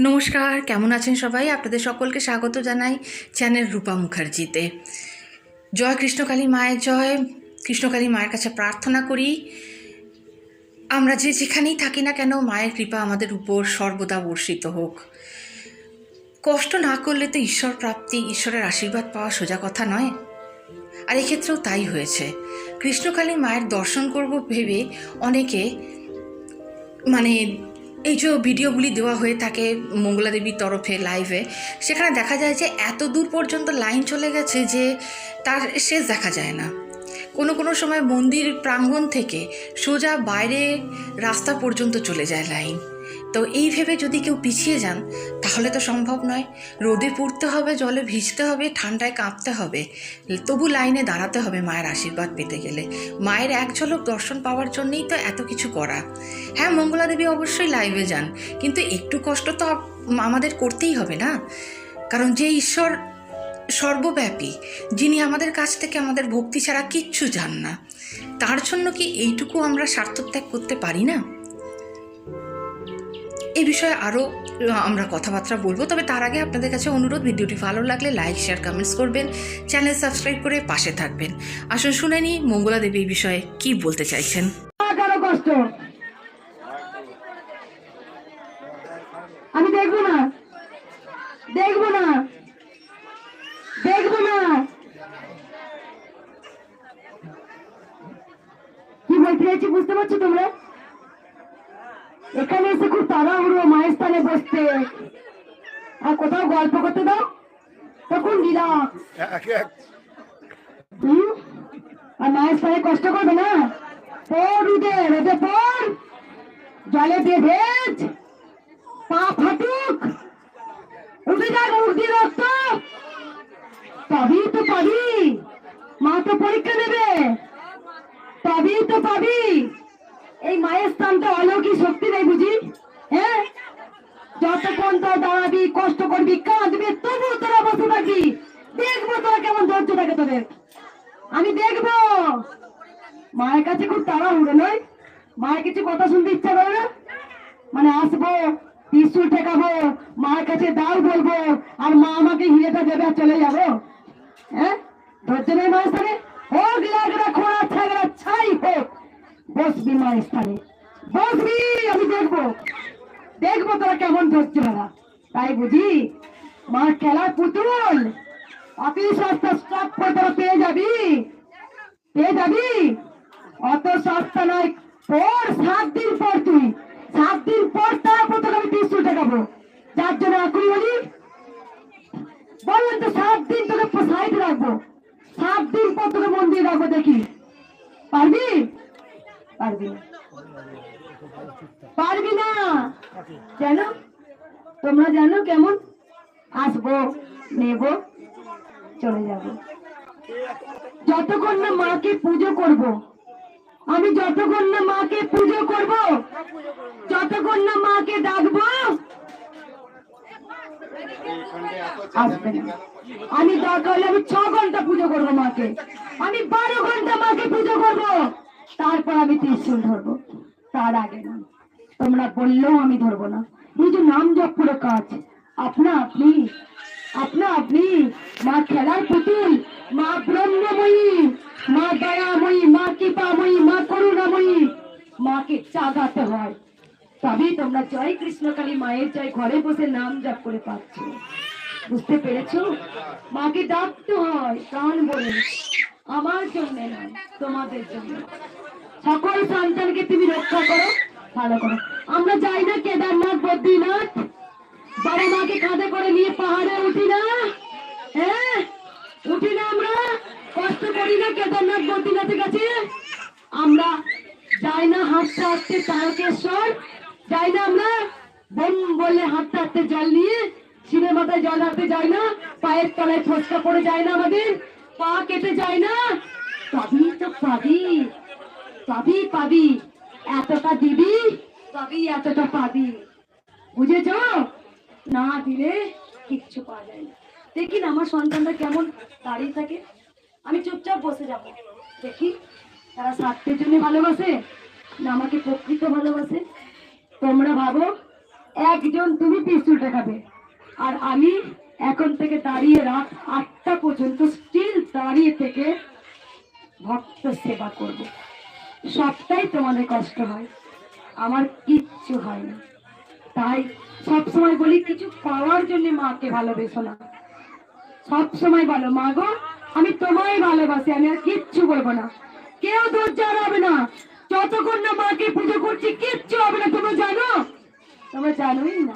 নমস্কার, কেমন আছেন সবাই? আপনাদের সকলকে স্বাগত জানাই চ্যানেল রূপা মুখার্জিতে। জয় কৃষ্ণকালী মায়ের জয়। কৃষ্ণকালী মায়ের কাছে প্রার্থনা করি, আমরা যে যেখানেই থাকি না কেন, মায়ের কৃপা আমাদের উপর সর্বদা বর্ষিত হোক। কষ্ট না করলে তো ঈশ্বর প্রাপ্তি, ঈশ্বরের আশীর্বাদ পাওয়া সোজা কথা নয়। আর এক্ষেত্রেও তাই হয়েছে। কৃষ্ণকালী মায়ের দর্শন করব ভেবে অনেকে মানে এই যে ভিডিওগুলি দেওয়া হয়ে থাকে মঙ্গলা দেবীর তরফে লাইভে সেখানে দেখা যায় যে এত দূর পর্যন্ত লাইন চলে গেছে যে তার শেষ দেখা যায় না। কোনো কোনো সময় মন্দির প্রাঙ্গণ থেকে সোজা বাইরে রাস্তা পর্যন্ত চলে যায় লাইন তো এই ভেবে যদি কেউ পিছিয়ে যান, তাহলে তো সম্ভব নয়। রোদে পড়তে হবে, জলে ভিজতে হবে, ঠান্ডায় কাঁপতে হবে। তবু লাইনে দাঁড়াতে হবে মায়ের আশীর্বাদ পেতে গেলে। মায়ের এক ঝলক দর্শন পাওয়ার জন্যেই তো এত কিছু করা। হ্যাঁ মঙ্গলা দেবী অবশ্যই লাইভে যান, কিন্তু একটু কষ্ট তো আমাদের করতেই হবে না? কারণ যে ঈশ্বর সর্বব্যাপী, যিনি আমাদের কাছ থেকে আমাদের ভক্তি ছাড়া কিচ্ছু যান না, তার জন্য কি এইটুকু আমরা স্বার্থত্যাগ করতে পারি না? এই বিষয়ে আরও আমরা কথাবার্তা বলব। তবে তার আগে আপনাদের কাছে অনুরোধ, ভিডিওটি ভালো লাগলে লাইক, শেয়ার, কমেন্টস করবেন। চ্যানেল সাবস্ক্রাইব করে পাশে থাকবেন। আসুন শুনে নিই মঙ্গলা দেবী এই বিষয়ে কি বলতে চাইছেন। আমি দেখব না। দেখব না। দেখব না। কি বলতে চাইছি বুঝতে পারছ তোমরা? এখানে এসে খুব তাড়াহুড়ো মায়ের স্থানে বসতে। আর কোথাও গল্প করতে দাও? তখন রিলাক্স আর মায়ের স্থানে কষ্ট করবে না? পর উদে রোদে পর জলে দিয়ে ভেজ। পা ফাটুক। উঠে যাক মুখ দিয়ে রক্ত। তবেই তো পাবি। মা তো পরীক্ষা নেবে। তবেই তো পাবি। এই মায়ের স্থানটা অলৌকিক শক্তি নেই বুঝি? হ্যাঁ? যতক্ষণ তোর দাঁড়াবি, কষ্ট করবি, কাঁদবি, তবু তোরা বসে থাকবি। দেখব তোরা কেমন ধৈর্য থাকে তোদের। আমি দেখব। মায়ের কাছে খুব তাড়াহুড়ো, নয়? মায়ের কিছু কথা শুনতে ইচ্ছা করে না? মানে আসব, ত্রিশুল ঠেকাবো, মায়ের কাছে দাও বলব, আর মা আমাকে হিরেটা দেবে আর চলে যাব। হ্যাঁ? ধৈর্য নেই মায়ের স্থানে? হোক ছাই হোক বসবি মায়ের স্থানে বসবি আমি দেখব। দেখব তোরা কেমন ধৈর্য হারা তাই বুঝি, মা খেলার পুতুল, অফিস রাস্তা স্টপ করে তোরা পেয়ে যাবি। পেয়ে যাবি? অত সস্তা নয়। পর সাত দিন পর তুই, সাত দিন পর তারপর তোকে আমি তিনশো টাকাবো যার জন্য এখনই বলি বললেন তো সাত দিন তোকে সাইড রাখব। সাত দিন পর তোকে মন্দির রাখব দেখি। পারবি? পারবি না। পারবি না। কেন তোমরা জানো কেমন? আসব, নেব, চলে যাব। যতক্ষণ না মাকে পুজো করব, আমি যতক্ষণ না মাকে পুজো করব, যতক্ষণ না মাকে ডাকবো আমি দরকার হলে আমি ছ ঘণ্টা পুজো করব মাকে। আমি বারো ঘণ্টা মাকে পুজো করব। তারপর আমি ত্রিশুল ধরবো। তার আগে না। তোমরা বললেও আমি ধরবো না। এই যে নাম জপ পুরো কাজ। আপনা আপনি আপনা আপনি, মা খেলার পুতুল, মা ব্রহ্মময়ী, মা দয়াময়ী, মা কৃপাময়ী, মা করুণাময়ী, মাকে চাগাতে হয়। তবেই তোমরা জয় কৃষ্ণকালী মায়ের জয় ঘরে বসে নাম জপ করে পাচ্ছ। বুঝতে পেরেছ? মাকে ডাকতে হয়, প্রাণ বলে আমার জন্য নয় তোমাদের জন্য সকল সন্তানকে তুমি রক্ষা করো, ভালো করো। আমরা যাই না কেদারনাথ, বদ্রীনাথ। বাবা মাকে কাঁধে করে নিয়ে পাহাড়ে উঠি না। হ্যাঁ উঠি না আমরা। কষ্ট করি না কেদারনাথ, বদ্রীনাথের কাছে। আমরা যাই না হাঁটতে হাঁটতে তারকেশ্বর। যাই না আমরা বোন বলে হাঁটতে হাঁটতে জল নিয়ে মাথায় জল হাঁটতে যাই না। পায়ের তলায় ফসকা পড়ে যায় না আমাদের। পা কেটে যায় না। তবেই তো পাবি। পাবি পাবি। এতটা দিবি, তবেই এতটা পাবি। বুঝেছ? না দিলে কিচ্ছু পাওয়া যায় না। দেখি না, আমার সন্তানরা কেমন দাঁড়িয়ে থাকে। আমি চুপচাপ বসে যাব। দেখি, তারা স্বার্থের জন্য ভালোবাসে না আমাকে প্রকৃত ভালোবাসে? তোমরা ভাবো, একজন তুমি পিস্তুলটা খাবে আর আমি এখন থেকে দাঁড়িয়ে রাত আটটা পর্যন্ত স্টিল দাঁড়িয়ে থেকে ভক্ত সেবা করব। সবটাই তোমাদের কষ্ট হয়। আমার কিচ্ছু হয় না। তাই সবসময় বলি, কিছু পাওয়ার জন্য মাকে ভালোবেসো না। সব সময় বলো, মা গো, আমি তোমায় ভালোবাসি, আমি আর কিচ্ছু বলব না। কেউ ধৈর্য হবে না। যতক্ষণ না মাকে পুজো করছি, কিচ্ছু হবে না। তোমরা জানো? তোমরা জানোই না।